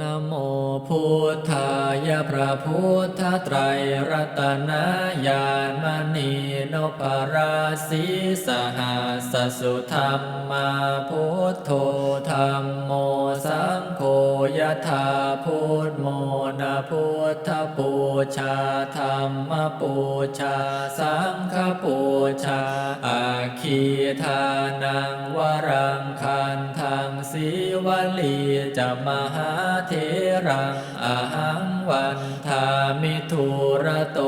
นโมพุทธายะพระพุทธไตรรัตนญาณมณีนพราศีสหัสสุธรรมมาพุทโธธรรมโมสังโฆยะธาพุทโมนะพุทธปูชาธรรมปูชาสังฆปูชาอาคีทานังวรังคัน ลีจะมหาเทรังอาหังวันทามิทุระโต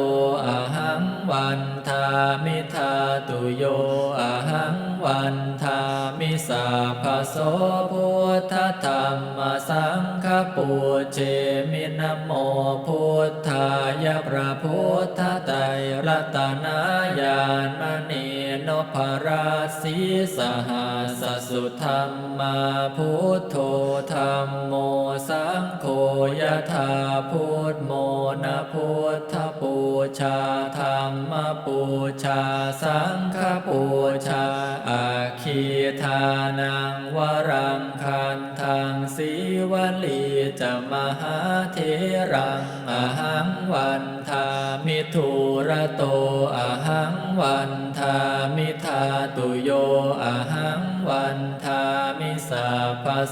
อาหังวันทามิทาตุโยอาหังวันทามิสาภโสพุทธธรรมสังฆปูเชมินโมพุทธายพระพุทธไตรรัตนาญาณมณี นพราศีสหัสสุธรรมมาพุทโธธรรมโมสังโฆยธาพุทโมนะพุทธปูชาธรรมปูชาสังฆปูชาอาคีทานังวรังคันทังสีวลีจะมหาเทรังอหังวันทามิทุระโต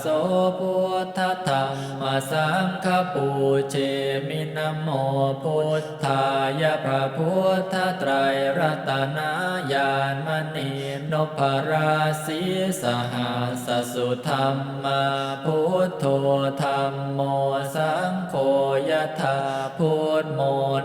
โสพุทธธรรมสังฆปูเชมินโมพุทธายะพระพุทธไตรรัตนายานมณีนพราศีสหัสสุธรรมมาพุทโธธรรมโมสัง ยธาพุทโม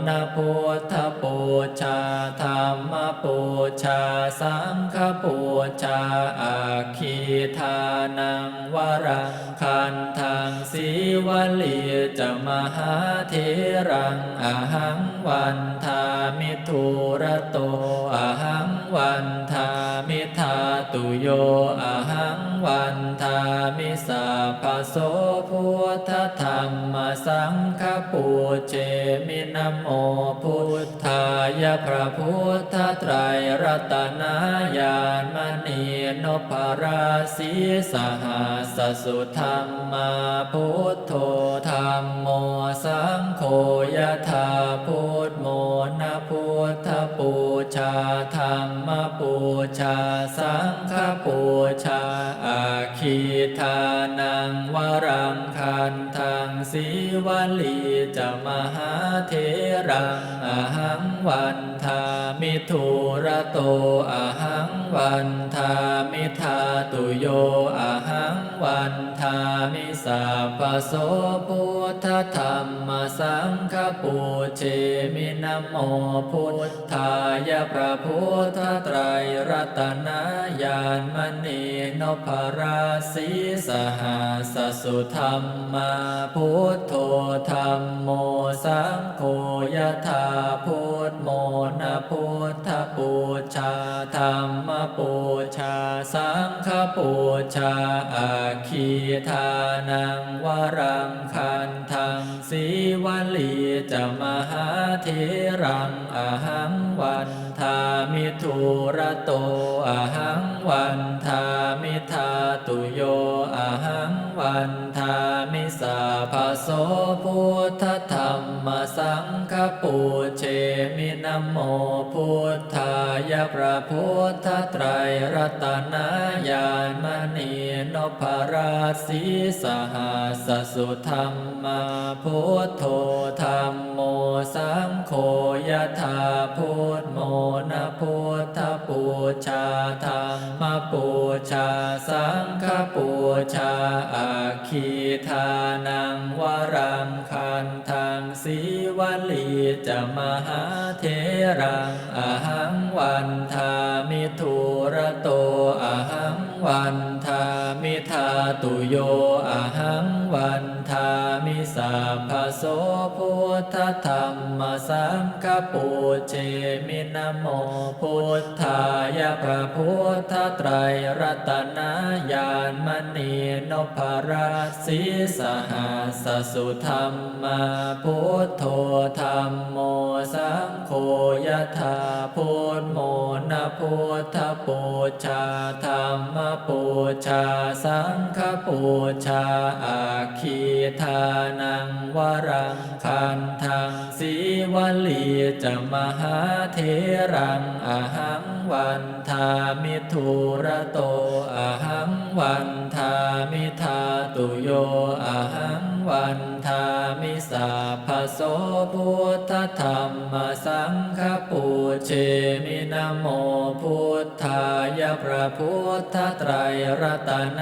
นะพุทธปูชาธรรมปูชา สังฆปูชาอาคีทานังวรังคันทังสีวลีจะมหาเทรังอหังวันทามิทุระโตอหังวันท ตุโยอาหังวันทามิสาภโสพุทธธรรมสังฆปูเจมินโมพุทธายะพระพุทธไตรรัตนาญาณมณีนพราศีสหัสสุธรรมมาพุทโธธรรมโมสังโฆยะธาพุทโมนะพุ ทธปูชาธรรมปูชา สังฆปูชา อาคีทานังวรังคันทังสีวลีจะมหาเทรังอาหังวันทามิทุระโตอาหังวันทามิทาตุโยอาหังวันทามิสาภโสพุท ธรรมสังฆปูเชมินโมพุทธายพระพุทธไตรรัตนญาณมณีนพราศีสหัสสุธรรมมาพุทโธธรรมโมสังโฆยธาพุทโมนะพุทธปูชาธรรมปูชาสังฆปูชาอาคีทานังวรังคันทั งสีวลีจะมหาเทรังอหังวันทามิทุระโตอหังวันทามิทาตุโยอหังวันทามิสาภโสพุทธธรรมสังคปูเชมินโมายะพระพุทธไตรรัตนญาณมณีนพราศีสหัสสุธรรมาพุทโธธรรมโมสังโฆยะธาพุทโมนะพุทธปูชาธรรมปูชาสังฆปูชาอาคีทานังวรังคันทังสีวลีจะมหาเทรังอาหัง วันทามิทุระโตอาหังวันทามิทาตุโย ทธรรมสังฆปูเชมินโมพุทธายะพระพุทธไตรรัตนญาณมณีนพราศีสหัสสุธรรมมาพุทโธธรรมโมสังโฆยะธาพุทโมนะพุทธปูชาธรรมปูชาสังฆปูชาอาคีทานังวรังคันทังสีวลีจะมหาเทรังอหัง วันทามิทุระโตอหังวันทามิทาตุโยอหังวันทามิสาภโสพุทธธรรมสังฆปูเชมินโมพุทธายพระพุทธไตรรัตน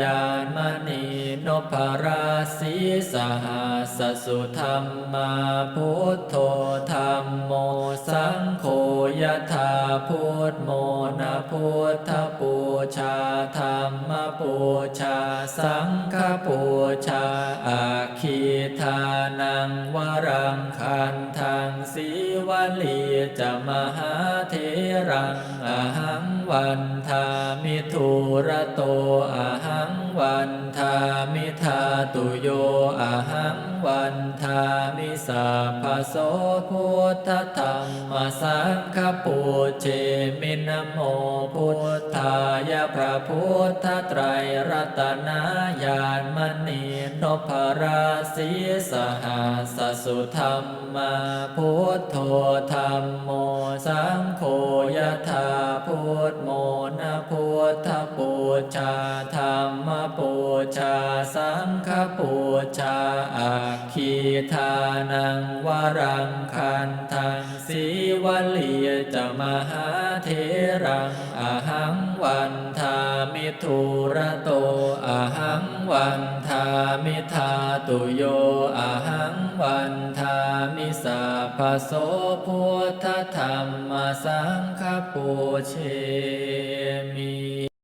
ญาณมณีนพราศีสหัสสุธรรมาพุทโธธรรมโมสังโฆ ยะธาพุทโมนะพุทธปูชาธรรมปูชา สังฆปูชา อาคีทานังวรังคันทังสีวลีจะมหาเทรังอหังวันทามิทุระโตอหังวันทามิทาตุโยอหังามิสาภโสพุทธธรรมสังฆปูเชมินโมพุทธายะพระพุทธไตรรัตนญาณมณีนพราศีสหัสสุธรรมาพุทโธธรรมโมสังโฆยะธาพุทโมนะพุทธปูชาธรรมปู ชาสังฆปูชาอาคีทานังวรังคันทังสีวลีจะมหาเทรังอหังวันทามิทุระโตอหังวันทามิทาตุโยอหังวันทามิสาภโสพุทธธรรมสังฆปูเชมิ